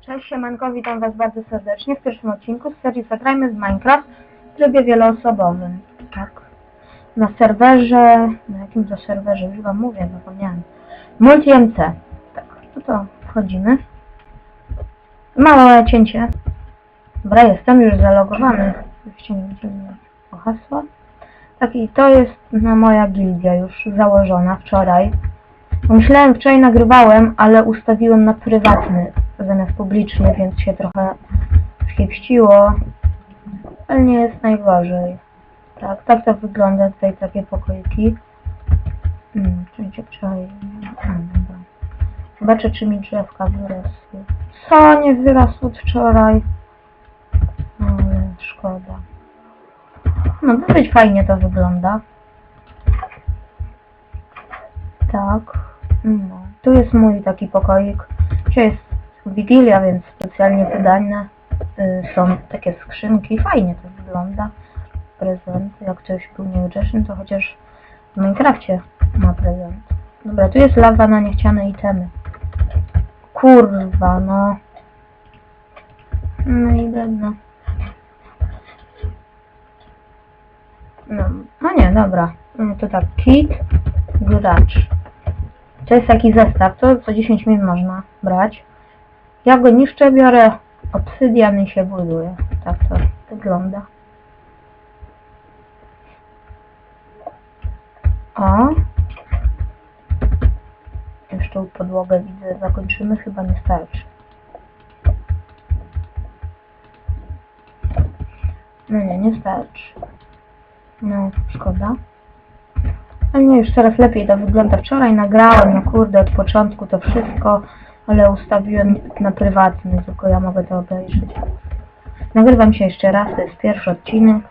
Cześć, siemanko, witam Was bardzo serdecznie w pierwszym odcinku z serii Zagrajmy z Minecraft w trybie wieloosobowym. Tak. Na serwerze... Na jakim to serwerze? Już Wam mówię, zapomniałem. Multi-MC. Tak, no to wchodzimy. Małe cięcie. Dobra, jestem już zalogowany. Oczywiście nie. Tak, i to jest no, moja gildia już założona wczoraj. Myślałem, wczoraj nagrywałem, ale ustawiłem na prywatny zamiast publiczny, więc się trochę skiepściło. Ale nie jest najgorzej. Tak, tak to wygląda tutaj takie pokoiki. Hmm, czekajcie. Zobaczę, czy mi drzewka wyrosły. Co nie wyrosło wczoraj? Ale szkoda. No dosyć fajnie to wygląda. Tak. No. Tu jest mój taki pokoik. Dzisiaj jest Wigilia, więc specjalnie wydane y, są takie skrzynki. Fajnie to wygląda. Prezent. Jak ktoś był niegrzeczny, to chociaż w Minecrafcie ma prezent. Dobra, tu jest lawa na niechciane itemy. Kurwa, no. No i będę. No, no nie, dobra. No to tak, kit, gracz. To jest taki zestaw, to co 10 minut można brać. Ja go niszczę, biorę obsydian i się buduje. Tak to wygląda. O. Jeszcze tą podłogę widzę, zakończymy, chyba nie starczy. No nie, nie starczy. No, szkoda. Ale nie, już coraz lepiej to wygląda. Wczoraj nagrałem, no kurde, od początku to wszystko, ale ustawiłem na prywatny, tylko ja mogę to obejrzeć. Nagrywam się jeszcze raz, to jest pierwszy odcinek.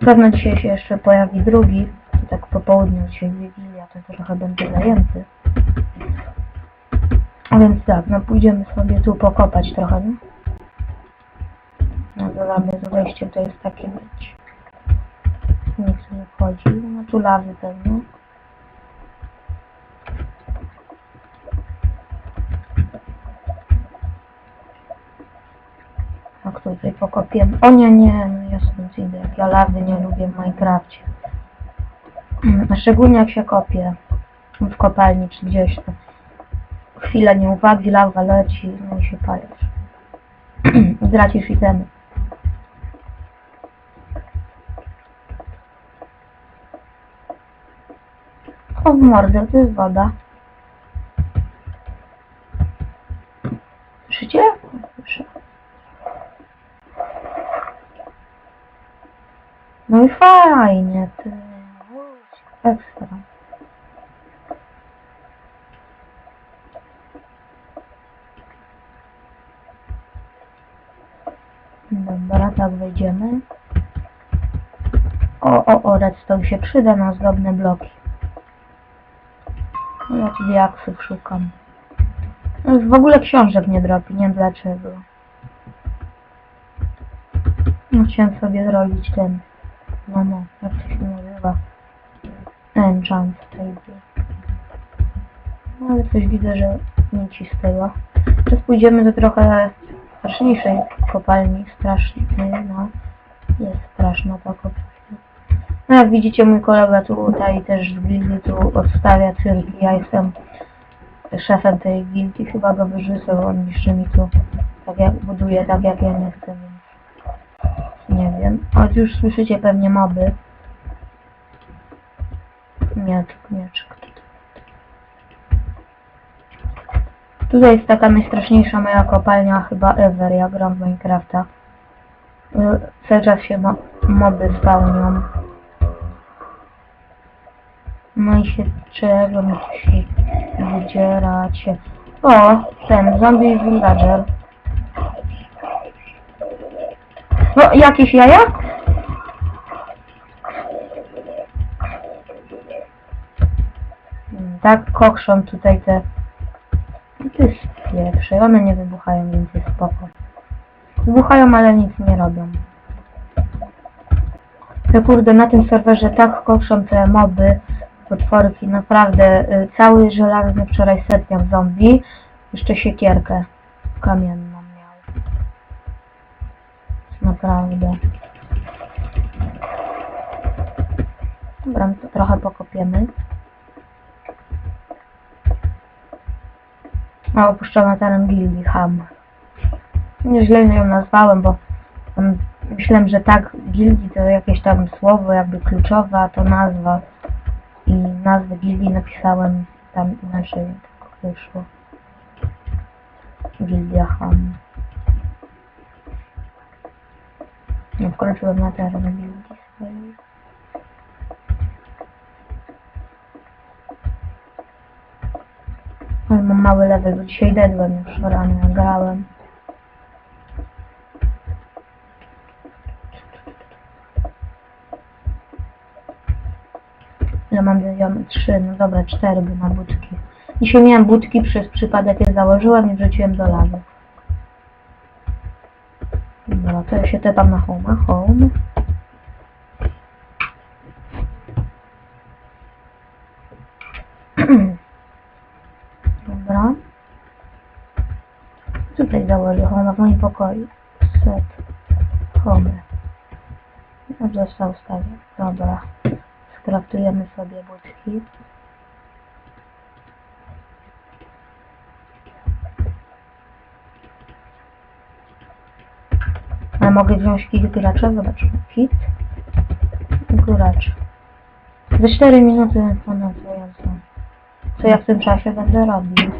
Pewno dzisiaj się jeszcze pojawi drugi. To tak po południu dzisiaj Wigilia, to trochę będę zajęty. A więc tak, no pójdziemy sobie tu pokopać trochę, nie? No dodamy z wejściem, to jest takie być. Nikt tu nie wchodzi. No tu lawy pewnie. Tutaj pokopiemy. O nie, nie, no ja stąd idę. Ja lawy nie lubię w Minecrafcie. Mm, Szczególnie jak się kopie w kopalni czy gdzieś to. Chwila nieuwagi, lawa leci, no i się palisz. Tracisz itemy. O w mordę, to jest woda. Słyszycie? Słyszę. No i fajnie, ty. Ekstra. Dobra, tak wejdziemy. O, o, o, redstone się przyda na ozdobne bloki. No ja tu diaksów szukam. No w ogóle książek nie dropi, nie wiem dlaczego. No chciałem sobie zrobić ten... No, jak to się nazywa? Enchant table. No ale coś widzę, że nie cisnęło. Teraz pójdziemy do trochę straszniejszej kopalni. Strasznej, no. Jest straszna ta kopalnia. No jak widzicie mój kolega tutaj też z gildii tu odstawia cyrki. Ja jestem szefem tej gildii. Chyba go wyrzucę, on niszczy mi tu tak jak buduje, tak jak ja nie chcę, wiem. Już słyszycie pewnie moby. Mieczek, mieczek. Tutaj jest taka najstraszniejsza moja kopalnia chyba ever, ja gram w Minecrafta. Y, Cały czas się mo moby spawnią. No i się czego mi się wydzieracie. O, ten zombie villager. No, jakieś jaja? Tak, kokszą tutaj te... No To jest pierwsze, one nie wybuchają, więc jest spoko. Wybuchają, ale nic nie robią. To kurde, na tym serwerze tak kokszą te moby, potworki, naprawdę y, cały żelazny wczoraj set miał zombie, jeszcze siekierkę kamienną naprawdę. Dobra, to trochę pokopiemy. A opuszczona teren gildii Ham. Nieźle ją nazwałem, bo tam myślałem, że tak gildii to jakieś tam słowo jakby kluczowe, a to nazwa. I nazwę gildii napisałem tam inaczej, tylko wyszło. Gildia Ham. Nie wkroczyłem na teren gildii swojej. Ale mam mały level, bo dzisiaj dedłem już rano, jak grałem. Ile mam wiedziałem? Trzy, no dobra, cztery, bo na budki. Dzisiaj miałem budki, przez przypadek je założyłem i wrzuciłem do lawy. To ja się tepam na home. Home. Dobra. Tutaj założę home w moim pokoju. Set. Home. Został ustawię. Dobra. Skraftujemy sobie budki. A mogę wziąć kit gracza? Zobaczmy. Kit. Gracz. Za 4 minuty ponad co Co ja w tym czasie będę robił?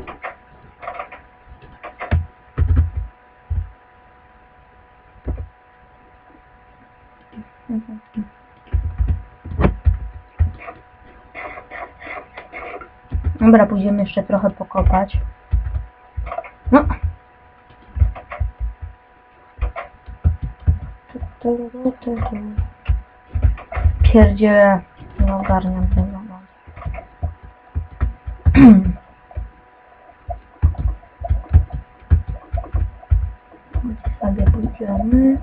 Dobra, pójdziemy jeszcze trochę pokopać. No. Pierdzie, nie ogarniam tego. No. Sobie pójdziemy.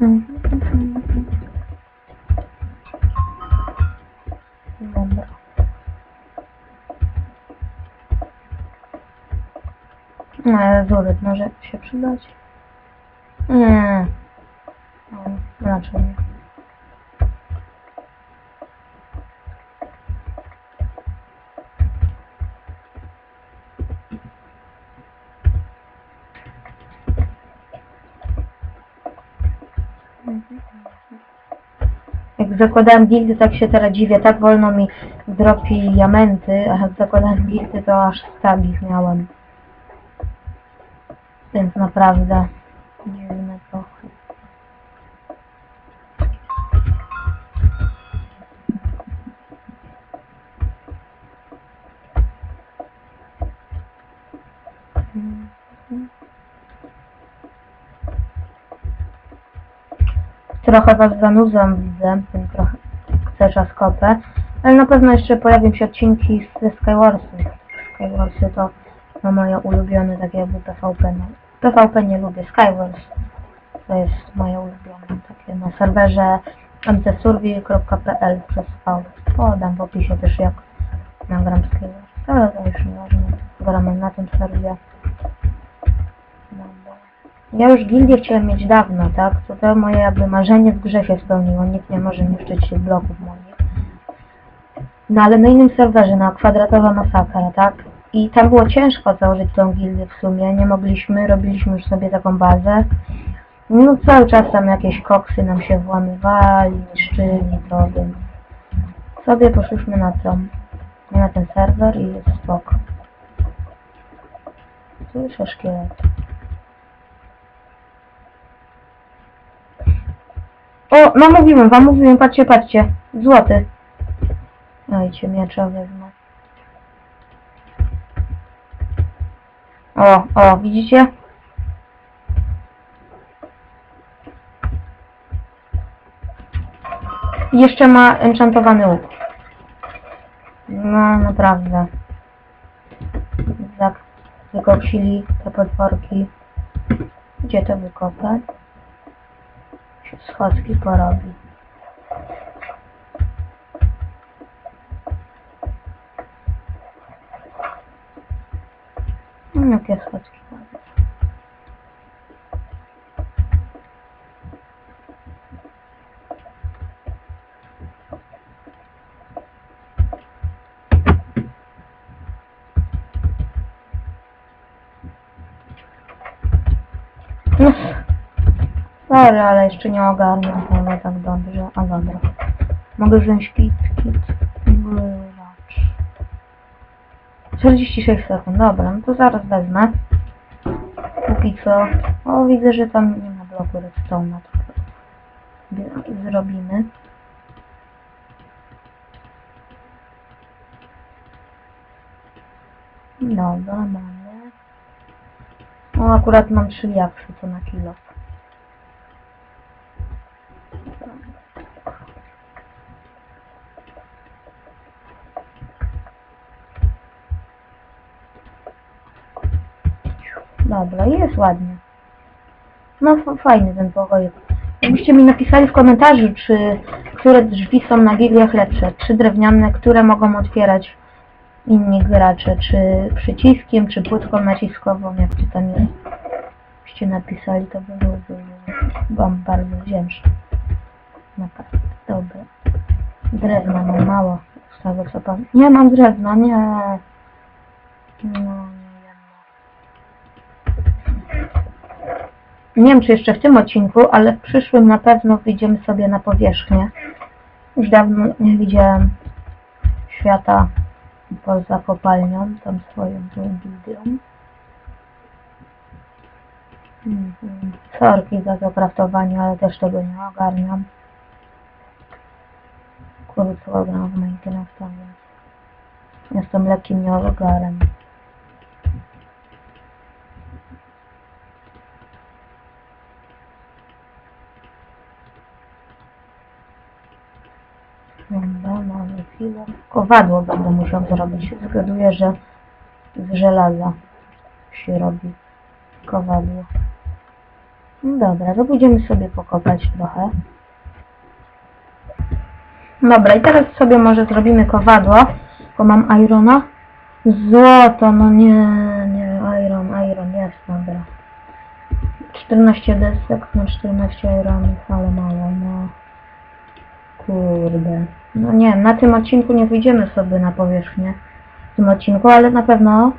Dobra. Zuryt może się przydać. Nie. No, raczej nie. Jak zakładałem gildy, tak się teraz dziwię, tak wolno mi dropi diamenty, a jak zakładałem gildy, to aż stabich miałem. Więc naprawdę dziwne trochę. Trochę was zanudzam, widzę, tym trochę chcę czas kopę. Ale na pewno jeszcze pojawią się odcinki ze Skywarsy. Skywarsy to no, moje ulubione, tak jakby PvP. No. PvP nie lubię, Skywars to jest moje ulubione, takie na serwerze mcsurvey.pl przez V. Podam w opisie też jak nagram Skywars, ale to już nie ważne. Gramy na tym serwie. Ja już gildię chciałem mieć dawno, tak? To to moje jakby marzenie w grze się spełniło. Nikt nie może niszczyć bloków moich. No ale na innym serwerze, na kwadratowa masakra, tak? I tam było ciężko założyć tą gildię w sumie. Nie mogliśmy, robiliśmy już sobie taką bazę. No cały czas tam jakieś koksy nam się włamywali, niszczyli to, sobie poszliśmy na tą, na ten serwer i jest spoko. Słyszę szkielet. O, no mówiłem wam, mówiłem, patrzcie, patrzcie. Złoty. Dajcie miecza wezmę. O, o, widzicie? Jeszcze ma enchantowany łuk. No, naprawdę. Tak, wykopsili te potworki. Gdzie to wykopać? Się Schadzki porobi. No, ładne. No, Sorry, ale jeszcze nie ogarniam tego tak dobrze. A dobra. Mogę wziąć kit, kit, gracz. 46 sekund, dobra, no to zaraz wezmę. Póki co. O, widzę, że tam nie ma bloku redstone'a. to Zrobimy. Dobra, mamy. O, akurat mam 3 jaksy, co na kilo. Dobra, jest ładnie. No fajny ten pokoik. Jakbyście mi napisali w komentarzu, czy które drzwi są na gigliach lepsze. Czy drewniane, które mogą otwierać inni gracze, czy przyciskiem, czy płytką naciskową, jak czy tam jest. Byście napisali, to by było Wam bardzo wdzięczny. Naprawdę, dobra. Drewna mam mało, z tego co pan... Nie mam drewna, nie. No, Nie wiem, czy jeszcze w tym odcinku, ale w przyszłym na pewno wyjdziemy sobie na powierzchnię. Już dawno nie widziałem świata poza kopalnią, tam swoją tą gildią. Mhm. Sorki za zakraftowanie, ale też tego nie ogarniam. Krótko gram w Minecrafta, więc jestem lekkim nieogarem. Dobra, mamy chwilę. Kowadło będę musiał zrobić. Zgaduję, że z żelaza się robi kowadło. No dobra, to pójdziemy sobie pokopać trochę. Dobra, i teraz sobie może zrobimy kowadło, bo mam irona. Złoto, no nie, nie, iron, iron, jest, dobra. 14 desek na 14 ironów, ale mało, no. Kurde. No nie na tym odcinku nie wyjdziemy sobie na powierzchnię. W tym odcinku, ale na pewno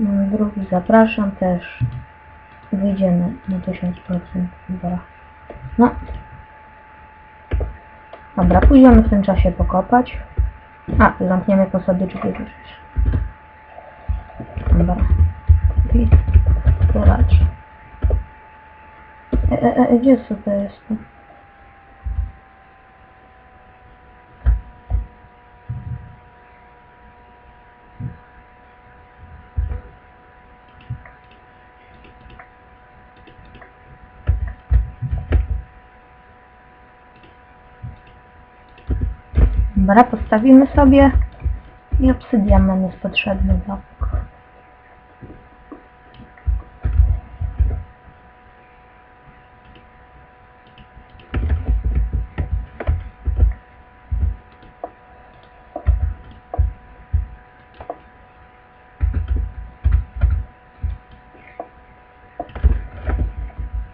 mm, drugi zapraszam też. Wyjdziemy na 1000%. Dobra. No. Dobra, pójdziemy w tym czasie pokopać. A, zamkniemy po sobie drzwi już. Dobra. I gracz. E, e, e, gdzie to jest? Dobra, postawimy sobie i obsydian nam jest potrzebny blok.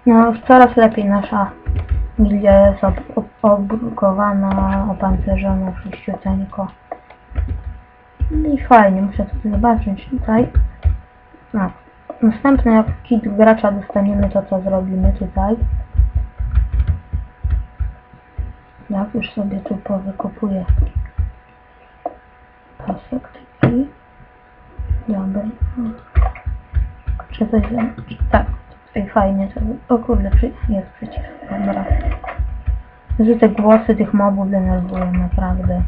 No, już coraz lepiej nasza jest ob ob obrukowana, opancerzona wszyściuteńko. I fajnie, muszę to zobaczyć tutaj. No. Następne jak kit gracza dostaniemy, to co zrobimy tutaj. Jak już sobie tu powykopuję pasek taki. Dobra. Czy coś... Tak, tutaj fajnie to... O kurde, jest przycisk. Dobra. Że te głosy tych mobów denerwują naprawdę.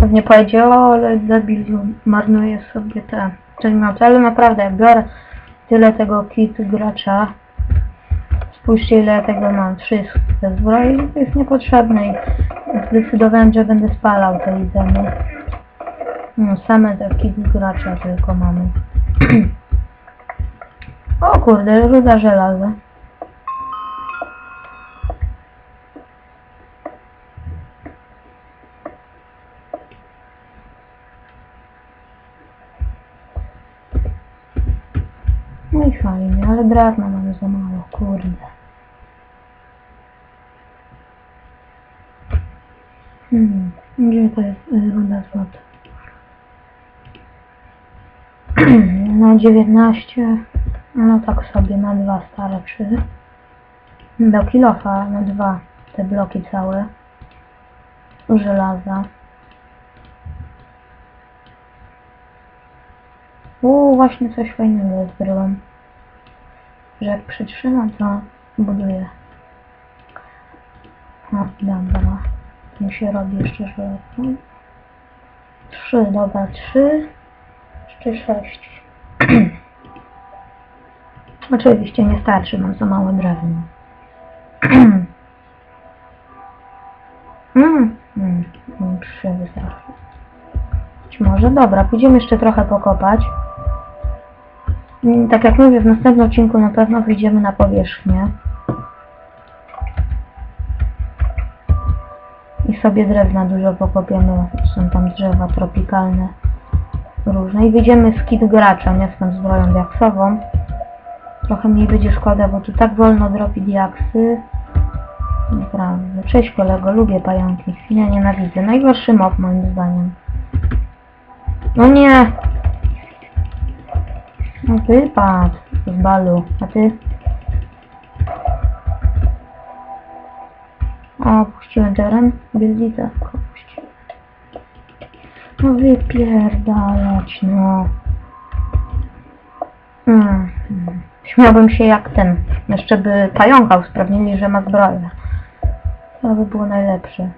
Pewnie powiedział, ale debil marnuje sobie te przedmioty, ale naprawdę biorę tyle tego kitu gracza, Spójrzcie ile tego mam, wszystko zbroi, jest niepotrzebne i zdecydowałem, że będę spalał te idzenie. No, same takie gracza tylko mamy. o kurde, ruda żelaza. No i fajnie, ale drewna mamy za mało, kurde. Hmm, gdzie to jest y, ruda złota? na 19, no tak sobie, na dwa starczy. Do kilofa, na dwa te bloki całe. Żelaza. Uuu, właśnie coś fajnego zbrołem. Że jak przytrzymam, to buduje. O, dobra. Tu się robi jeszcze żelazko. Trzy, dobra, trzy. Jeszcze sześć. Oczywiście nie starczy, mam za małe drewno. mm, mm, mm, trzy wystarczy. Być może, dobra, pójdziemy jeszcze trochę pokopać. Mm, Tak jak mówię, w następnym odcinku na pewno wyjdziemy na powierzchnię. I sobie drewna dużo pokopiemy. Są tam drzewa tropikalne różne. I wyjdziemy z kit gracza, nie z tą zbroją diaksową. Trochę mniej będzie szkoda, bo tu tak wolno dropi diaksy. Naprawdę. Cześć kolego, lubię pająki. Ja nienawidzę. Najgorszy mob moim zdaniem. No nie! No wypadł z balu. A ty? O, puściłem teren. Bieldzica. Puściłem. No wypierdalać, no. Mm. Śmiałbym się jak ten. Jeszcze by pająka usprawnili, że ma zbroję. To by było najlepsze.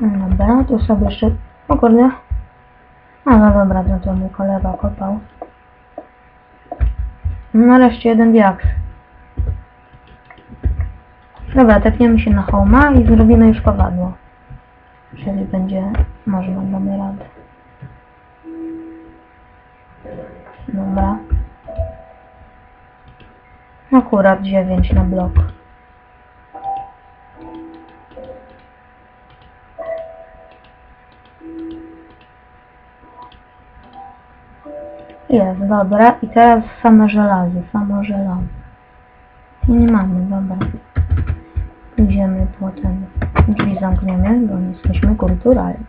Dobra, tu sobie jeszcze... O kurde. A no dobra, to, to mój kolega kopał. Nareszcie jeden diaks. Dobra, tepniemy się na homa i zrobimy już kowadło. Jeżeli będzie można, damy radę. Dobra. Akurat 9 na blok. Jest, dobra. I teraz same żelazo, samo żelazo. I nie mamy, dobra. Idziemy potem. Drzwi zamkniemy, bo nie jesteśmy kulturalni.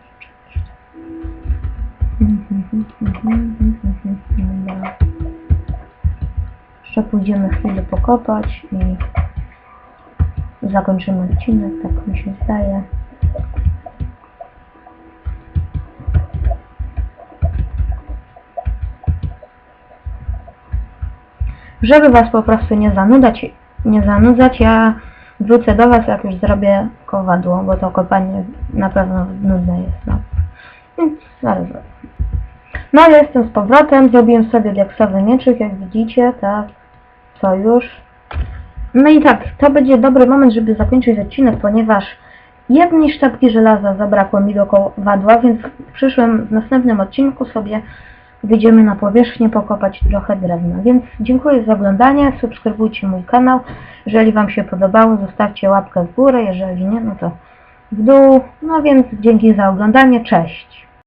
Dobra. Jeszcze pójdziemy chwilę pokopać i zakończymy odcinek, tak mi się zdaje. Żeby Was po prostu nie zanudzać, nie zanudzać, ja wrócę do Was, jak już zrobię kowadło, bo to kopanie na pewno nudne jest. No. Więc zaraz. No ja jestem z powrotem, zrobiłem sobie diaksowy mieczyk, jak widzicie, tak, co już. No i tak, to będzie dobry moment, żeby zakończyć odcinek, ponieważ jednej sztabki żelaza zabrakło mi do kowadła, więc w przyszłym, w następnym odcinku sobie wyjdziemy na powierzchnię pokopać trochę drewna. Więc dziękuję za oglądanie, subskrybujcie mój kanał. Jeżeli Wam się podobało, zostawcie łapkę w górę, jeżeli nie, no to w dół. No więc dzięki za oglądanie, cześć!